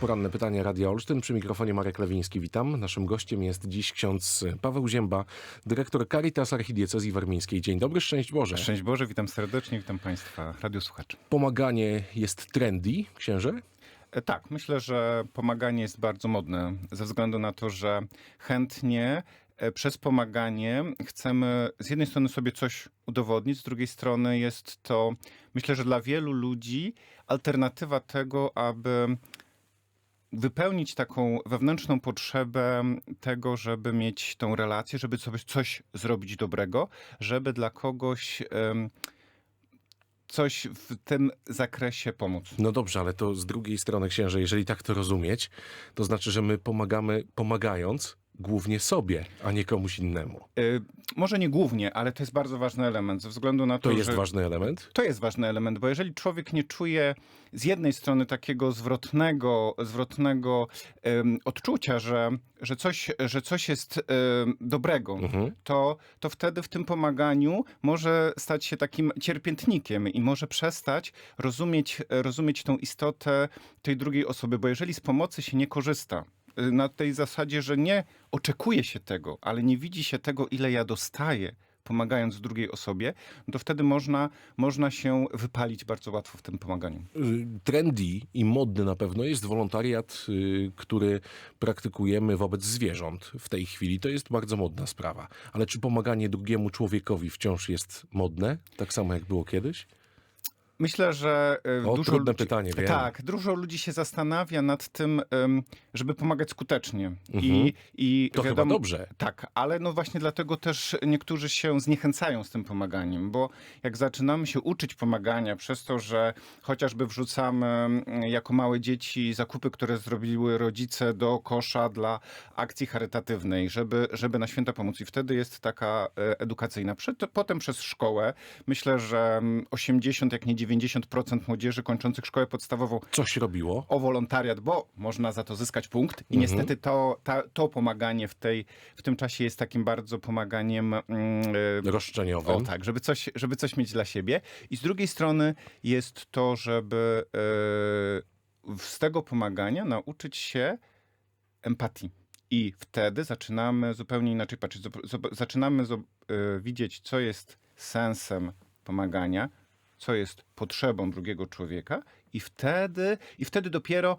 Poranne pytania Radia Olsztyn. Przy mikrofonie Marek Lewiński. Witam. Naszym gościem jest dziś ksiądz Paweł Zięba, dyrektor Caritas Archidiecezji Warmińskiej. Dzień dobry, szczęść Boże. Szczęść Boże, witam serdecznie, witam Państwa, radiosłuchaczy. Pomaganie jest trendy, księże? E, Tak, myślę, że pomaganie jest bardzo modne, ze względu na to, że chętnie e, przez pomaganie chcemy z jednej strony sobie coś udowodnić, z drugiej strony jest to, myślę, że dla wielu ludzi alternatywa tego, aby wypełnić taką wewnętrzną potrzebę tego, żeby mieć tą relację, żeby sobie coś zrobić dobrego, żeby dla kogoś coś w tym zakresie pomóc. No dobrze, ale to z drugiej strony, księże, jeżeli tak to rozumieć, to znaczy, że my pomagamy pomagając głównie sobie, a nie komuś innemu. Y, może nie głównie, ale to jest bardzo ważny element, ze względu na to, To jest że... ważny element? To jest ważny element, bo jeżeli człowiek nie czuje z jednej strony takiego zwrotnego, zwrotnego em, odczucia, że, że, coś, że coś jest dobrego, Mhm. to, to wtedy w tym pomaganiu może stać się takim cierpiętnikiem i może przestać rozumieć, rozumieć tą istotę tej drugiej osoby, bo jeżeli z pomocy się nie korzysta, na tej zasadzie, że nie oczekuje się tego, ale nie widzi się tego, ile ja dostaję, pomagając drugiej osobie, to wtedy można, można się wypalić bardzo łatwo w tym pomaganiu. Y, Trendy i modny na pewno jest wolontariat, y, który praktykujemy wobec zwierząt w tej chwili. To jest bardzo modna sprawa. Ale czy pomaganie drugiemu człowiekowi wciąż jest modne? Tak samo jak było kiedyś? Myślę, że e, O, dużo trudne ludzi, pytanie, wiem. Tak, dużo ludzi się zastanawia nad tym, żeby pomagać skutecznie. Mhm. I, i To chyba dobrze. Tak, ale no właśnie dlatego też niektórzy się zniechęcają z tym pomaganiem, bo jak zaczynamy się uczyć pomagania przez to, że chociażby wrzucamy jako małe dzieci zakupy, które zrobiły rodzice do kosza dla akcji charytatywnej, żeby, żeby na święta pomóc i wtedy jest taka e, edukacyjna. Potem przez szkołę, myślę, że mm, 80, jak nie 90% młodzieży kończących szkołę podstawową Coś robiło? o wolontariat, bo można za to zyskać punkt. I Mhm. niestety to, ta, to pomaganie w, tej, w tym czasie jest takim bardzo pomaganiem. Mm, y, Roszczeniowym. o tak, żeby coś, żeby coś mieć dla siebie. I z drugiej strony jest to, żeby y, z tego pomagania nauczyć się empatii. I wtedy zaczynamy zupełnie inaczej patrzeć. Zaczynamy y, widzieć, co jest sensem pomagania, co jest potrzebą drugiego człowieka, i wtedy, i wtedy dopiero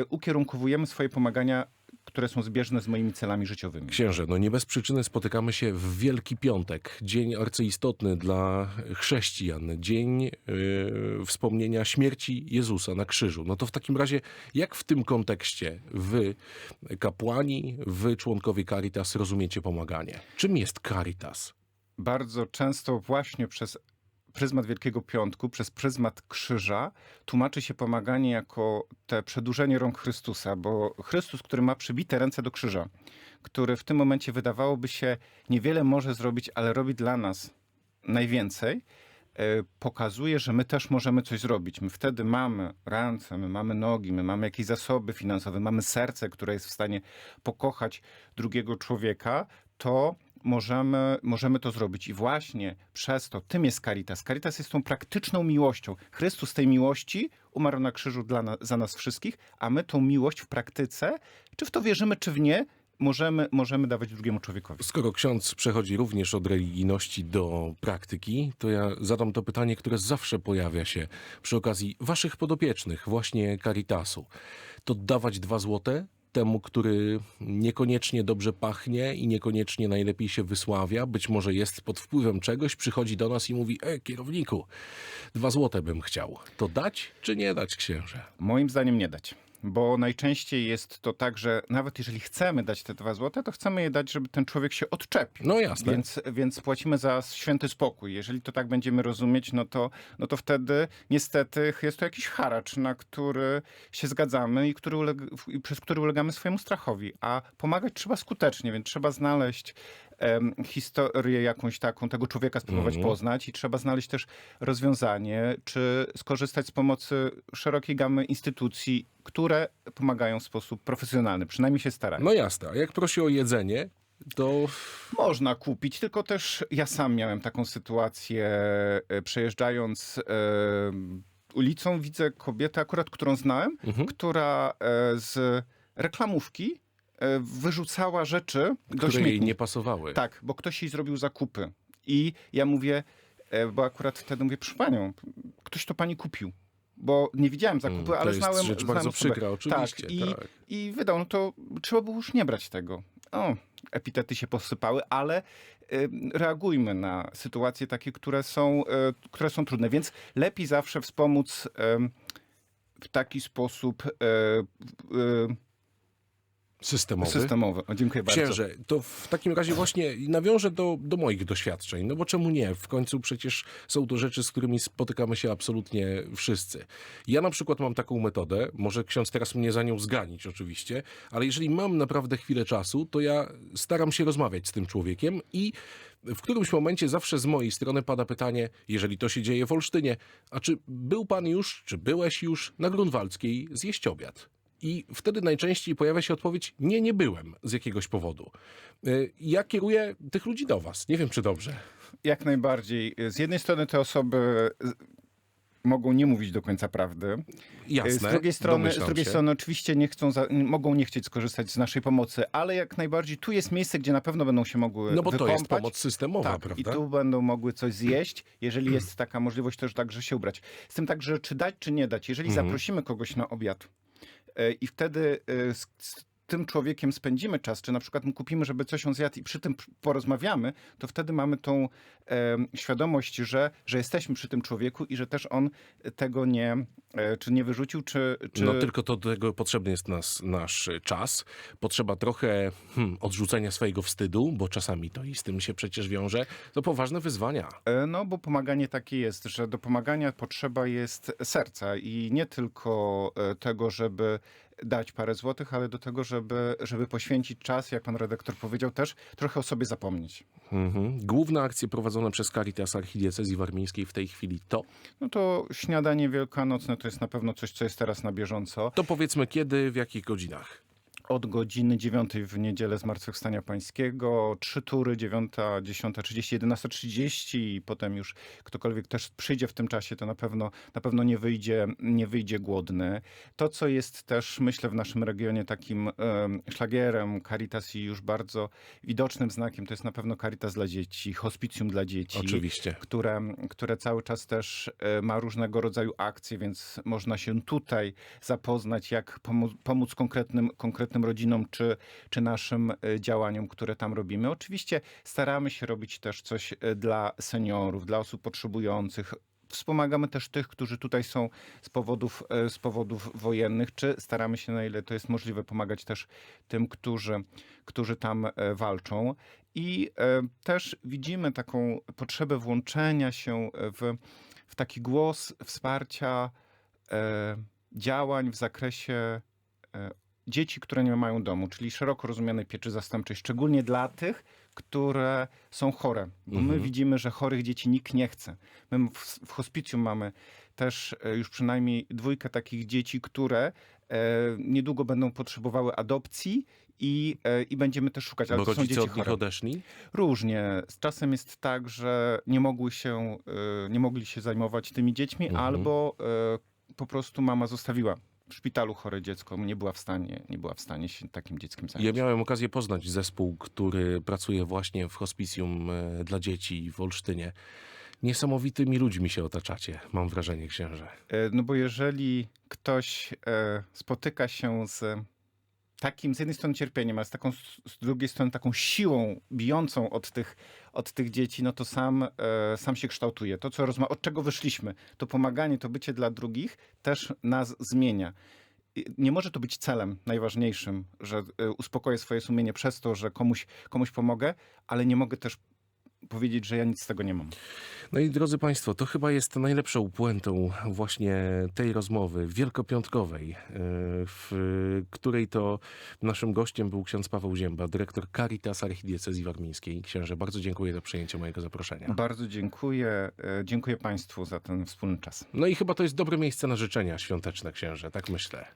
y, ukierunkowujemy swoje pomagania, które są zbieżne z moimi celami życiowymi. Księże, no nie bez przyczyny spotykamy się w Wielki Piątek, dzień arcyistotny dla chrześcijan, dzień yy, wspomnienia śmierci Jezusa na krzyżu. No to w takim razie, jak w tym kontekście wy, kapłani, wy, członkowie Caritas, rozumiecie pomaganie? Czym jest Caritas? bardzo często właśnie przez pryzmat Wielkiego Piątku, przez pryzmat krzyża, tłumaczy się pomaganie jako te przedłużenie rąk Chrystusa, bo Chrystus, który ma przybite ręce do krzyża, który w tym momencie wydawałoby się niewiele może zrobić, ale robi dla nas najwięcej, e, pokazuje, że my też możemy coś zrobić. My wtedy mamy ręce, my mamy nogi, my mamy jakieś zasoby finansowe, mamy serce, które jest w stanie pokochać drugiego człowieka, to możemy, możemy to zrobić. I właśnie przez to, tym jest Caritas. Caritas jest tą praktyczną miłością. Chrystus tej miłości umarł na krzyżu dla na, za nas wszystkich, a my tą miłość w praktyce, czy w to wierzymy, czy w nie, możemy, możemy dawać drugiemu człowiekowi. Skoro ksiądz przechodzi również od religijności do praktyki, to ja zadam to pytanie, które zawsze pojawia się przy okazji waszych podopiecznych, właśnie Caritasu. To dawać dwa złote temu, który niekoniecznie dobrze pachnie i niekoniecznie najlepiej się wysławia, być może jest pod wpływem czegoś, przychodzi do nas i mówi, e, kierowniku, dwa złote bym chciał. To dać czy nie dać, księże? Moim zdaniem nie dać. Bo najczęściej jest to tak, że nawet jeżeli chcemy dać te dwa złote, to chcemy je dać, żeby ten człowiek się odczepił. No jasne. Więc, więc płacimy za święty spokój. Jeżeli to tak będziemy rozumieć, no to, no to wtedy niestety jest to jakiś haracz, na który się zgadzamy i, który i przez który ulegamy swojemu strachowi. A pomagać trzeba skutecznie, więc trzeba znaleźć historię jakąś taką, tego człowieka spróbować Mhm. poznać i trzeba znaleźć też rozwiązanie, czy skorzystać z pomocy szerokiej gamy instytucji, które pomagają w sposób profesjonalny, przynajmniej się starają. No jasne, a jak prosi o jedzenie, to Można kupić, tylko też ja sam miałem taką sytuację, e, przejeżdżając ulicą widzę kobietę, akurat którą znałem, Mhm. która e, z reklamówki wyrzucała rzeczy do Które jej nie pasowały. Tak, bo ktoś jej zrobił zakupy. I ja mówię, e, bo akurat wtedy mówię, proszę panią, ktoś to pani kupił. Bo nie widziałem zakupy, Mm, to ale jest znałem rzecz znałem bardzo osobę. przykra, oczywiście, Tak, i, tak. i wydał, no to trzeba było już nie brać tego. O, epitety się posypały, ale y, reagujmy na sytuacje takie, które są, y, które są trudne. Więc lepiej zawsze wspomóc em, w taki sposób y, y, Systemowy. systemowy. O, dziękuję bardzo. Księże, to w takim razie właśnie nawiążę do, do moich doświadczeń, no bo czemu nie? W końcu przecież są to rzeczy, z którymi spotykamy się absolutnie wszyscy. Ja na przykład mam taką metodę, może ksiądz teraz mnie za nią zganić oczywiście, ale jeżeli mam naprawdę chwilę czasu, to ja staram się rozmawiać z tym człowiekiem i w którymś momencie zawsze z mojej strony pada pytanie, jeżeli to się dzieje w Olsztynie, a czy był pan już, czy byłeś już na Grunwaldzkiej zjeść obiad? I wtedy najczęściej pojawia się odpowiedź: Nie, nie byłem z jakiegoś powodu. Y, Ja kieruję tych ludzi do Was. Nie wiem, czy dobrze. Jak najbardziej. Z jednej strony te osoby z- mogą nie mówić do końca prawdy. Jasne. z drugiej strony, z drugiej się. strony oczywiście nie chcą, za, mogą nie chcieć skorzystać z naszej pomocy, ale jak najbardziej tu jest miejsce, gdzie na pewno będą się mogły No bo to wykąpać. jest pomoc systemowa, Tak, prawda? i tu będą mogły coś zjeść, jeżeli jest taka możliwość też także się ubrać. Z tym także, czy dać, czy nie dać. Jeżeli Mhm. zaprosimy kogoś na obiad i wtedy e, tym człowiekiem spędzimy czas, czy na przykład mu kupimy, żeby coś on zjadł i przy tym porozmawiamy, to wtedy mamy tą e, świadomość, że, że jesteśmy przy tym człowieku i że też on tego nie, e, czy nie wyrzucił, czy... czy... No tylko to do tego potrzebny jest nas, nasz czas. Potrzeba trochę hmm, odrzucenia swojego wstydu, bo czasami to i z tym się przecież wiąże. To poważne wyzwania. E, No, bo pomaganie takie jest, że do pomagania potrzeba jest serca i nie tylko e, tego, żeby dać parę złotych, ale do tego, żeby, żeby poświęcić czas, jak pan redaktor powiedział też, trochę o sobie zapomnieć. Mhm. Główne akcje prowadzone przez Caritas Archidiecezji Warmińskiej w tej chwili to, No to śniadanie wielkanocne to jest na pewno coś, co jest teraz na bieżąco. to powiedzmy kiedy, w jakich godzinach. Od godziny 9 w niedzielę Zmartwychwstania Pańskiego, trzy tury, 9, 10.30, 11.30 i potem już ktokolwiek też przyjdzie w tym czasie, to na pewno, na pewno nie, wyjdzie, nie wyjdzie głodny. To, co jest też, myślę, w naszym regionie takim em, szlagierem Caritas i już bardzo widocznym znakiem, to jest na pewno Caritas dla dzieci, hospicjum dla dzieci Oczywiście. które, które cały czas też e, ma różnego rodzaju akcje, więc można się tutaj zapoznać, jak pomóc, pomóc konkretnym, konkretnym rodzinom czy, czy naszym e, działaniom, które tam robimy. Oczywiście staramy się robić też coś e, dla seniorów, dla osób potrzebujących. Wspomagamy też tych, którzy tutaj są z powodów, e, z powodów wojennych, czy staramy się, na ile to jest możliwe, pomagać też tym, którzy, którzy tam walczą. I też widzimy taką potrzebę włączenia się w, w taki głos wsparcia działań w zakresie dzieci, które nie mają domu, czyli szeroko rozumianej pieczy zastępczej, szczególnie dla tych, które są chore. Bo my Mhm. widzimy, że chorych dzieci nikt nie chce. My w, w hospicjum mamy też e, już przynajmniej dwójkę takich dzieci, które e, niedługo będą potrzebowały adopcji i, e, i będziemy też szukać, ale Bo to są dzieci od nich chore. odeszli? Różnie. Z czasem jest tak, że nie mogły się, y, nie mogli się zajmować tymi dziećmi, Mhm. albo y, po prostu mama zostawiła w szpitalu chore dziecko, nie była w stanie, nie była w stanie się takim dzieckiem zająć. Ja miałem okazję poznać zespół, który pracuje właśnie w hospicjum e, dla dzieci w Olsztynie. Niesamowitymi ludźmi się otaczacie, mam wrażenie, księże. E, No bo jeżeli ktoś e, spotyka się z takim z jednej strony cierpieniem, a z, taką, z drugiej strony taką siłą bijącą od tych, od tych dzieci, no to sam, e, sam się kształtuje. To, co rozma- od czego wyszliśmy, to pomaganie, to bycie dla drugich też nas zmienia. Nie może to być celem najważniejszym, że e, uspokoję swoje sumienie przez to, że komuś, komuś pomogę, ale nie mogę też powiedzieć, że ja nic z tego nie mam. No i drodzy Państwo, to chyba jest najlepszą puentą właśnie tej rozmowy wielkopiątkowej, e, w której to naszym gościem był ksiądz Paweł Zięba, dyrektor Caritas Archidiecezji Warmińskiej. Księże, bardzo dziękuję za przyjęcie mojego zaproszenia. Bardzo dziękuję. e, Dziękuję Państwu za ten wspólny czas. No i chyba to jest dobre miejsce na życzenia świąteczne, księże, tak myślę.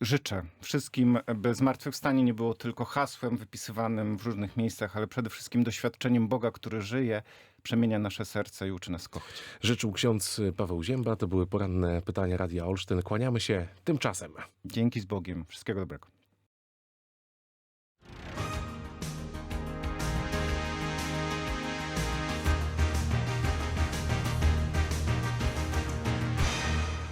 Życzę wszystkim, by zmartwychwstanie nie było tylko hasłem wypisywanym w różnych miejscach, ale przede wszystkim doświadczeniem Boga, który żyje, przemienia nasze serce i uczy nas kochać. Życzył ksiądz Paweł Zięba. To były poranne pytania Radia Olsztyn. Kłaniamy się tymczasem. Dzięki z Bogiem. Wszystkiego dobrego.